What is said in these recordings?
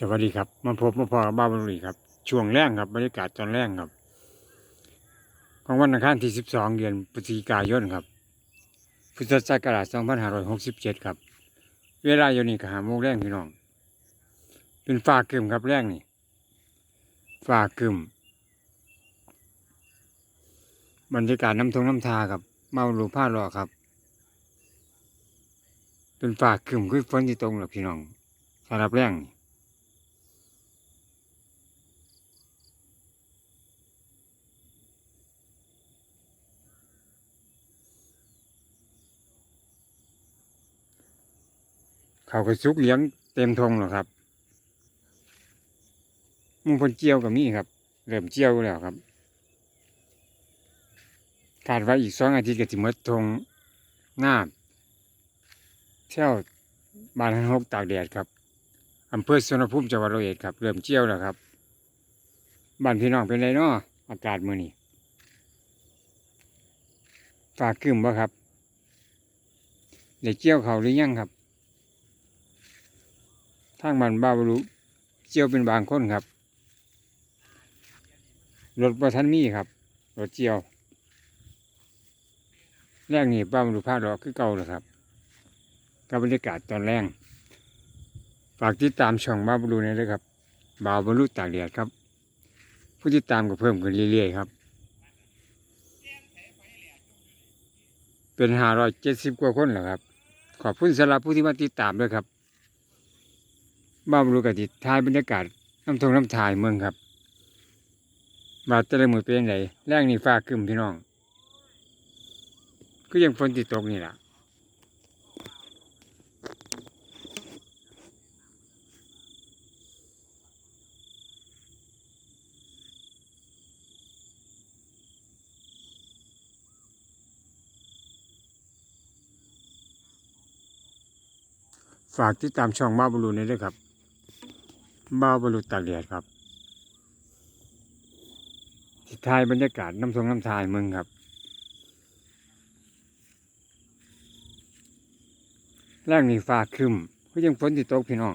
สวัสดีครับมาพบมาพอกับบ้านบรุษครับ ช่วงแรกครับบรรยากาศตอนแรกครับ ของวันอังคารที่ 12 เดือนพฤศจิกายนครับ พุทธศักราช2567 ครับ เวลาอยู่นี่ก็หาโมงแรงพี่น้อง เป็นฟ้ากึมครับแรงนี่ฟ้ากึมบรรยากาศน้ำทงน้ำทาครับ เมาลูผ้ารอครับ เป็นฟ้ากึมคือฝนที่ตรงหรอพี่น้องสำหรับแรงนี่ เขาก็ซุกเลี้ยงเต็มทงหรอกครับมุงพนเจียวกับมีครับเริ่มเจียวแล้วครับคาดว่าอีกสองอาทิตย์ก็จะมดทงงาเที่ยวบ้านหันหกตากแดดครับอำเภอสวนภูมิจังหวัดร้อยเอ็ดครับเริ่มเจียวแล้วครับบ้านพี่น้องเป็นไรเนาะอากาศมื้อนี้ฝากกึมบ่ครับได้เจียวเขาหรือยังครับ ทางมันบ้าบรุเจียวเป็นบางคนครับรถประทันมีครับรถเจียว แรกนี่บ้าบรุภาคดอกคือเก่าเลยครับกับบรรยากาศตอนแรกฝากติดตามช่องบ้าบรุนี่เลยครับบ่าวบรรลุตากแดดครับ ผู้ติดตามก็เพิ่มขึ้นเรื่อยๆครับ เป็นห้าร้อยเจ็ดสิบกว่าคนแล้วครับ ขอบคุณสำหรับผู้ที่มาติดตามด้วยครับ บ้าบรูกติท้ายบรรยากาศน้ำทงน้ำทายเมืองครับบาดแต่ละมือเป็นไงแรงนี่ฟ้าคึมพี่น้อง ก็ยังฝนติดตกนี่แหละฝากติดตามช่องบ้าบรูนี่ด้วยครับ บ้าบรรลุตากแดดครับทิศทายบรรยากาศน้ำทรงน้ำทายเมืองครับ แรกนี่ฟ้าครึมก็ยังฝนที่ตกพี่น้อง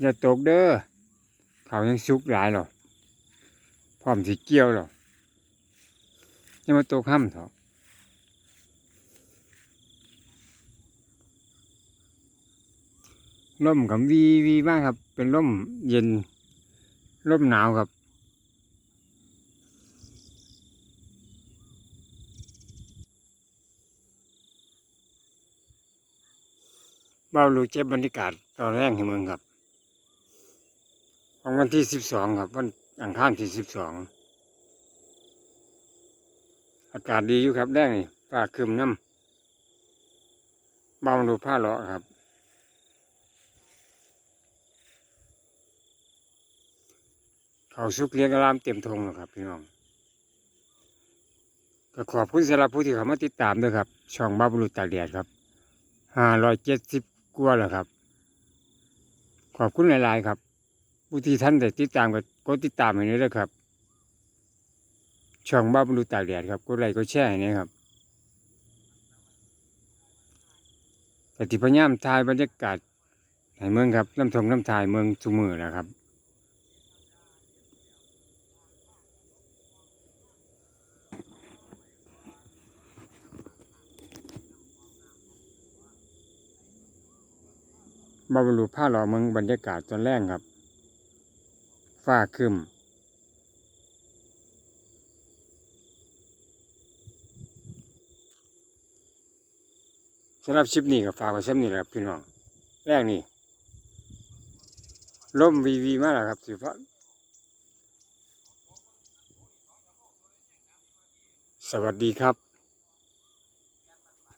อย่าตกเด้อเขายังสุกหลายหรอพร้อมสิเกี่ยวหรอยังมาตกห้ำเถอะ ร่มกับวีวีมากครับ เป็นร่มเย็นร่มหนาวครับ เบาลูเจ็บบรรยากาศตอนแรกในเมืองครับของวันที่สิบสองครับ วันอังคารที่สิบสองอากาศดีอยู่ครับแรกนี่ฟ้าครึมน้ำเบาดูผ้าเลาะครับ เขาสุกเลี้ยงอารามเต็มทงแล้วครับพี่น้องก็ขอบคุณสำหรับผู้ที่เข้ามาติดตามด้วยครับ ช่องบ้าบุรุษตากแดดครับห้าร้อยเจ็ดสิบกว่าแล้วครับ ขอบคุณหลาย ๆ ครับ ผู้ที่ท่านได้ติดตามก็กดติดตามให้ด้วยครับ ช่องบ้าบุรุษตากแดดครับกดไลค์กดแชร์ให้นะครับแต่ที่พยายามถ่ายบรรยากาศให้เมืองครับน้ำทงน้ำทายเมืองสุมือนะครับ บาบรูผ้าหล่อเมืองบรรยากาศตอนแรกครับฟ้าคึมสำหรับชิปนี้กับฝากไว้ช่นนี้แหละครับพี่น้องแรกนี่ล่มวีวีมากแล้วครับสิฟ้าสวัสดีครับ